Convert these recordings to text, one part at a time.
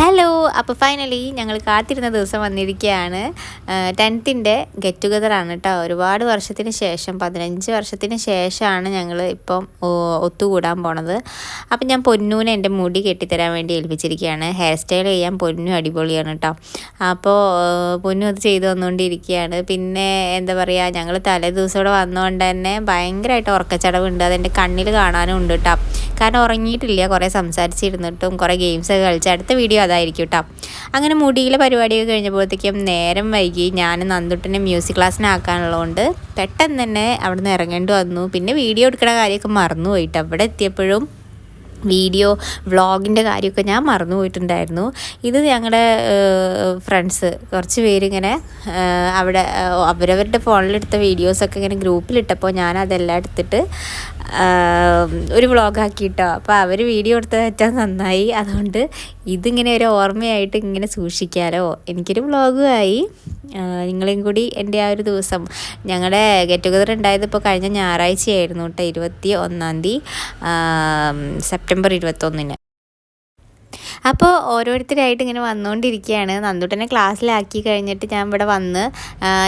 Hello അപ്പോൾ finally ഞങ്ങൾ കാത്തിരുന്ന ദിവസം വന്നിരിക്കുകയാണ് ടെൻത്തിന്റെ ഗെറ്റ് ടുഗദറാണ് കേട്ടോ ഒരുപാട് വർഷത്തിന് ശേഷം പതിനഞ്ച് വർഷത്തിന് ശേഷമാണ് ഞങ്ങൾ ഇപ്പം ഒത്തുകൂടാൻ പോണത്. അപ്പം ഞാൻ പൊന്നൂനെ എന്റെ മുടി കെട്ടിത്തരാൻ വേണ്ടി ഏൽപ്പിച്ചിരിക്കുകയാണ് ഹെയർ സ്റ്റൈൽ ചെയ്യാൻ പൊന്നു അടിപൊളിയാണ് കേട്ടോ അപ്പോൾ പൊന്നു അത് ചെയ്തു വന്നുകൊണ്ടിരിക്കുകയാണ് പിന്നെ എന്താ പറയുക ഞങ്ങൾ തലേ ദിവസം ഇവിടെ വന്നുകൊണ്ട് തന്നെ ഭയങ്കരമായിട്ട് ഉറക്കച്ചടവുണ്ട്. അതെന്റെ കണ്ണിൽ കാണാനും ഉണ്ട് കേട്ടോ കാരണം ഉറങ്ങിയിട്ടില്ല. കുറേ സംസാരിച്ചിരുന്നിട്ടും കുറേ ഗെയിംസൊക്കെ കളിച്ച്. അടുത്ത വീഡിയോ അതായിരിക്കും കേട്ടോ അങ്ങനെ മുടിയിലെ പരിപാടിയൊക്കെ കഴിഞ്ഞപ്പോഴത്തേക്കും നേരം വൈകി. ഞാൻ നന്ദുട്ടിനെ മ്യൂസിക് ക്ലാസ്സിനാക്കാനുള്ളതുകൊണ്ട് പെട്ടെന്ന് തന്നെ അവിടെ നിന്ന് ഇറങ്ങേണ്ടി വന്നു. പിന്നെ വീഡിയോ എടുക്കുന്ന കാര്യമൊക്കെ മറന്നു പോയിട്ട് അവിടെ എത്തിയപ്പോഴും വീഡിയോ വ്ളോഗിന്റെ കാര്യമൊക്കെ ഞാൻ മറന്നു പോയിട്ടുണ്ടായിരുന്നു. ഇത് ഞങ്ങളുടെ ഫ്രണ്ട്സ് കുറച്ച് പേരിങ്ങനെ അവിടെ അവരവരുടെ ഫോണിലെടുത്ത വീഡിയോസൊക്കെ ഇങ്ങനെ ഗ്രൂപ്പിലിട്ടപ്പോൾ ഞാൻ അതെല്ലാം എടുത്തിട്ട് ഒരു വ്ളോഗാക്കിയിട്ടോ. അപ്പോൾ അവർ വീഡിയോ എടുത്തത് ഏറ്റവും നന്നായി. അതുകൊണ്ട് ഇതിങ്ങനെ ഒരു ഓർമ്മയായിട്ട് ഇങ്ങനെ സൂക്ഷിക്കാമല്ലോ എനിക്കൊരു വ്ളോഗുമായി നിങ്ങളെയും കൂടി എന്റെ ആ ഒരു ദിവസം ഞങ്ങളുടെ ഗെറ്റ് ടുഗദർ ഉണ്ടായത് ഇപ്പോൾ കഴിഞ്ഞ ഞായറാഴ്ചയായിരുന്നു കേട്ടോ ഇരുപത്തി ഒന്നാം തീയതി സെപ്റ്റംബർ ഇരുപത്തൊന്നിന്. അപ്പോൾ ഓരോരുത്തരായിട്ട് ഇങ്ങനെ വന്നുകൊണ്ടിരിക്കുകയാണ് നന്ദുട്ടനെ ക്ലാസ്സിലാക്കി കഴിഞ്ഞിട്ട് ഞാൻ ഇവിടെ വന്ന്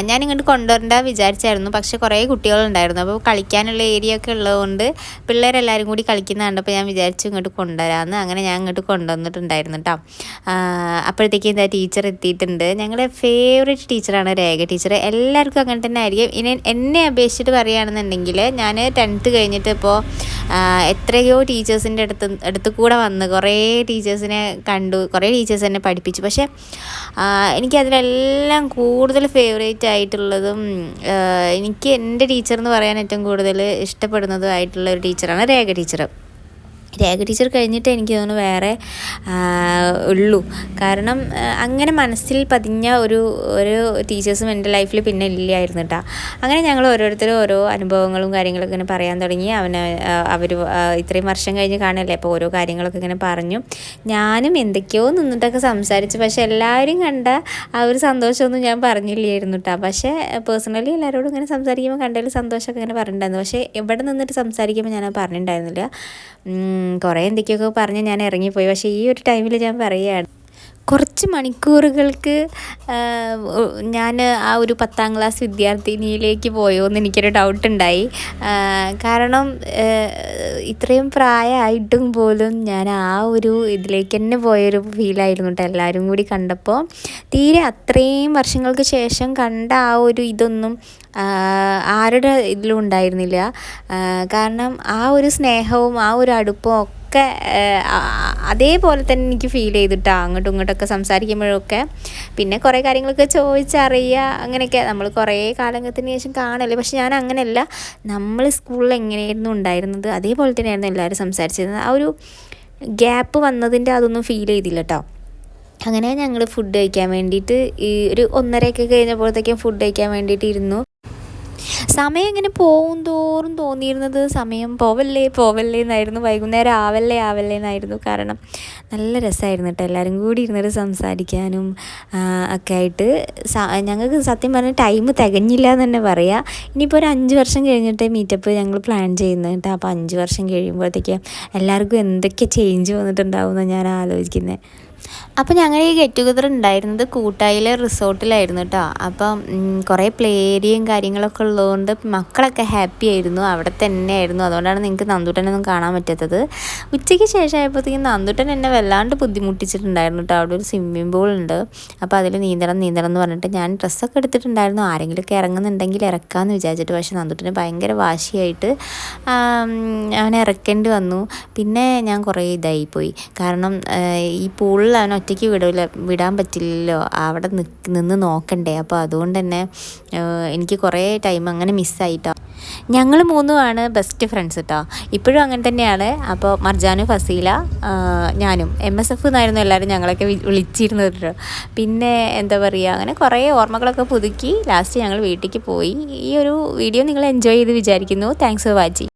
ഞാൻ ഇങ്ങോട്ട് കൊണ്ടുവരണ്ട വിചാരിച്ചായിരുന്നു. പക്ഷേ കുറേ കുട്ടികളുണ്ടായിരുന്നു. അപ്പോൾ കളിക്കാനുള്ള ഏരിയ ഒക്കെ ഉള്ളതുകൊണ്ട് പിള്ളേരെല്ലാവരും കൂടി കളിക്കുന്ന അപ്പോൾ ഞാൻ വിചാരിച്ചു ഇങ്ങോട്ട് കൊണ്ടുവരാമെന്ന് അങ്ങനെ ഞാൻ ഇങ്ങോട്ട് കൊണ്ടുവന്നിട്ടുണ്ടായിരുന്നു കേട്ടോ. അപ്പോഴത്തേക്കും എന്താ ടീച്ചർ എത്തിയിട്ടുണ്ട്. ഞങ്ങളുടെ ഫേവറേറ്റ് ടീച്ചറാണ് രേഖ ടീച്ചർ എല്ലാവർക്കും അങ്ങനെ തന്നെ ആയിരിക്കും. ഇനി എന്നെ അപേക്ഷിച്ചിട്ട് പറയുകയാണെന്നുണ്ടെങ്കിൽ ഞാൻ ടെൻത്ത് കഴിഞ്ഞിട്ട് ഇപ്പോൾ എത്രയോ ടീച്ചേഴ്സിന്റെ അടുത്ത് അടുത്ത് കൂടെ വന്ന് കുറേ ടീച്ചേഴ്സിനെ കണ്ടു. കുറേ ടീച്ചേഴ്സ് എന്നെ പഠിപ്പിച്ചു. പക്ഷേ എനിക്കതിലെല്ലാം കൂടുതൽ ഫേവറേറ്റ് ആയിട്ടുള്ളതും എനിക്ക് എന്റെ ടീച്ചർ എന്ന് പറയാൻ ഏറ്റവും കൂടുതൽ ഇഷ്ടപ്പെടുന്നതുമായിട്ടുള്ള ഒരു ടീച്ചറാണ് രേഖ ടീച്ചർ രേഖ ടീച്ചർ കഴിഞ്ഞിട്ട് എനിക്ക് തോന്നുന്നു വേറെ ഉള്ളൂ. കാരണം അങ്ങനെ മനസ്സിൽ പതിഞ്ഞ ഒരു ഒരു ടീച്ചേഴ്സും എന്റെ ലൈഫിൽ പിന്നെ ഇല്ലായിരുന്നു കേട്ടോ അങ്ങനെ ഞങ്ങൾ ഓരോരുത്തരും ഓരോ അനുഭവങ്ങളും കാര്യങ്ങളൊക്കെ ഇങ്ങനെ പറയാൻ തുടങ്ങി. അവന് അവർ ഇത്രയും വർഷം കഴിഞ്ഞ് കാണല്ലേ അപ്പോൾ ഓരോ കാര്യങ്ങളൊക്കെ ഇങ്ങനെ പറഞ്ഞു. ഞാനും എന്തൊക്കെയോ നിന്നിട്ടൊക്കെ സംസാരിച്ചു. പക്ഷേ എല്ലാവരും കണ്ട ആ ഒരു സന്തോഷമൊന്നും ഞാൻ പറഞ്ഞില്ലായിരുന്നു കേട്ടോ പക്ഷേ പേഴ്സണലി എല്ലാവരോടും ഇങ്ങനെ സംസാരിക്കുമ്പോൾ കണ്ടതിൽ സന്തോഷമൊക്കെ ഇങ്ങനെ പറഞ്ഞിട്ടുണ്ടായിരുന്നു. പക്ഷേ എവിടെ നിന്നിട്ട് സംസാരിക്കുമ്പോൾ ഞാൻ പറഞ്ഞിട്ടുണ്ടായിരുന്നില്ല. കുറേ എന്തൊക്കെയൊക്കെ പറഞ്ഞ് ഞാൻ ഇറങ്ങിപ്പോയി. പക്ഷേ ഈ ഒരു ടൈമിൽ ഞാൻ പറയുകയാണ് കുറച്ച് മണിക്കൂറുകൾക്ക് ഞാൻ ആ ഒരു പത്താം ക്ലാസ് വിദ്യാർത്ഥിനിയിലേക്ക് പോയോ എന്ന് എനിക്കൊരു ഡൗട്ട് ഉണ്ടായി. കാരണം ഇത്രയും പ്രായമായിട്ടും പോലും ഞാൻ ആ ഒരു ഇതിലേക്ക് തന്നെ പോയൊരു ഫീലായിരുന്നു കേട്ടോ എല്ലാവരും കൂടി കണ്ടപ്പോൾ തീരെ അത്രയും വർഷങ്ങൾക്ക് ശേഷം കണ്ട ആ ഒരു ഇതൊന്നും ആരുടെ ഇതിലും ഉണ്ടായിരുന്നില്ല. കാരണം ആ ഒരു സ്നേഹവും ആ ഒരു അടുപ്പവും ഒക്കെ അതേപോലെ തന്നെ എനിക്ക് ഫീൽ ചെയ്തിട്ടാ അങ്ങോട്ടും ഇങ്ങോട്ടൊക്കെ സംസാരിക്കുമ്പോഴൊക്കെ. പിന്നെ കുറേ കാര്യങ്ങളൊക്കെ ചോദിച്ചറിയുക അങ്ങനെയൊക്കെ നമ്മൾ കുറേ കാലത്തിന് ശേഷം കാണല്ലേ. പക്ഷെ ഞാൻ അങ്ങനെയല്ല. നമ്മൾ സ്കൂളിൽ എങ്ങനെയായിരുന്നു ഉണ്ടായിരുന്നത്? അതേപോലെ തന്നെയായിരുന്നു എല്ലാവരും സംസാരിച്ചിരുന്നത്. ആ ഒരു ഗ്യാപ്പ് വന്നതിന്റെ അതൊന്നും ഫീൽ ചെയ്തില്ല കേട്ടോ അങ്ങനെ ഞങ്ങൾ ഫുഡ് കഴിക്കാൻ വേണ്ടിയിട്ട് ഈ ഒരു ഒന്നരയൊക്കെ കഴിഞ്ഞപ്പോഴത്തേക്കും ഫുഡ് കഴിക്കാൻ വേണ്ടിയിട്ട് ഇരുന്നു. സമയം ഇങ്ങനെ പോകും തോറും തോന്നിയിരുന്നത് സമയം പോവല്ലേ പോവല്ലേ എന്നായിരുന്നു. വൈകുന്നേരം ആവല്ലേ ആവല്ലേ എന്നായിരുന്നു. കാരണം നല്ല രസമായിരുന്നു കേട്ടോ എല്ലാവരും കൂടി ഇരുന്നിട്ട് സംസാരിക്കാനും ഒക്കെ ആയിട്ട്. ഞങ്ങൾക്ക് സത്യം പറഞ്ഞാൽ ടൈം തികഞ്ഞില്ല എന്ന് തന്നെ പറയാം. ഇനിയിപ്പോൾ ഒരു അഞ്ച് വർഷം കഴിഞ്ഞിട്ട് മീറ്റപ്പ് ഞങ്ങൾ പ്ലാൻ ചെയ്യുന്നത് കേട്ടോ. അപ്പോൾ അഞ്ച് വർഷം കഴിയുമ്പോഴത്തേക്ക് എല്ലാവർക്കും എന്തൊക്കെ ചേഞ്ച് വന്നിട്ടുണ്ടാവും എന്നാണ് ഞാൻ ആലോചിക്കുന്നത്. അപ്പോൾ ഞങ്ങൾ ഈ ഗെറ്റ് ടുഗദർ ഉണ്ടായിരുന്നത് കൂട്ടായിലെ റിസോർട്ടിലായിരുന്നു കേട്ടോ അപ്പം കുറേ പ്ലേ ഏരിയയും കാര്യങ്ങളൊക്കെ ഉള്ളതുകൊണ്ട് മക്കളൊക്കെ ഹാപ്പി ആയിരുന്നു. അവിടെ തന്നെ ആയിരുന്നു അതുകൊണ്ടാണ് നിങ്ങൾക്ക് നന്ദുട്ടനൊന്നും കാണാൻ പറ്റാത്തത്. ഉച്ചയ്ക്ക് ശേഷം ആയപ്പോഴത്തേക്കും നന്ദുട്ടൻ എന്നെ വല്ലാണ്ട് ബുദ്ധിമുട്ടിച്ചിട്ടുണ്ടായിരുന്നു കേട്ടോ അവിടെ ഒരു സ്വിമ്മിംഗ് പൂൾ ഉണ്ട് അപ്പോൾ അതിൽ നീന്തണം നീന്തണം എന്ന് പറഞ്ഞിട്ട് ഞാൻ ഡ്രസ്സൊക്കെ എടുത്തിട്ടുണ്ടായിരുന്നു. ആരെങ്കിലുമൊക്കെ ഇറങ്ങുന്നുണ്ടെങ്കിൽ ഇറക്കാമെന്ന് വിചാരിച്ചിട്ട്. പക്ഷേ നന്ദുട്ടന് ഭയങ്കര വാശിയായിട്ട് അവനെ ഇറക്കേണ്ടി വന്നു. പിന്നെ ഞാൻ കുറേ ഇതായിപ്പോയി കാരണം ഈ പൂളിൽ അവൻ ഒറ്റയ്ക്ക് വിടില്ല വിടാൻ പറ്റില്ലല്ലോ. അവിടെ നിന്ന് നോക്കണ്ടേ. അപ്പോൾ അതുകൊണ്ട് തന്നെ എനിക്ക് കുറേ ടൈം അങ്ങനെ മിസ്സായിട്ടോ ഞങ്ങൾ മൂന്നുമാണ് ബെസ്റ്റ് ഫ്രണ്ട്സ് കേട്ടോ ഇപ്പോഴും അങ്ങനെ തന്നെയാണ്. അപ്പോൾ മർജാനു ഫസീല ഞാനും. എം എസ് എഫ് എന്നായിരുന്നു എല്ലാവരും ഞങ്ങളൊക്കെ വിളിച്ചിരുന്നത്. കേട്ടോ പിന്നെ എന്താ പറയുക അങ്ങനെ കുറേ ഓർമ്മകളൊക്കെ പുതുക്കി ലാസ്റ്റ് ഞങ്ങൾ വീട്ടിലേക്ക് പോയി. ഈ ഒരു വീഡിയോ നിങ്ങൾ എൻജോയ് ചെയ്ത് വിചാരിക്കുന്നു. Thanks for watching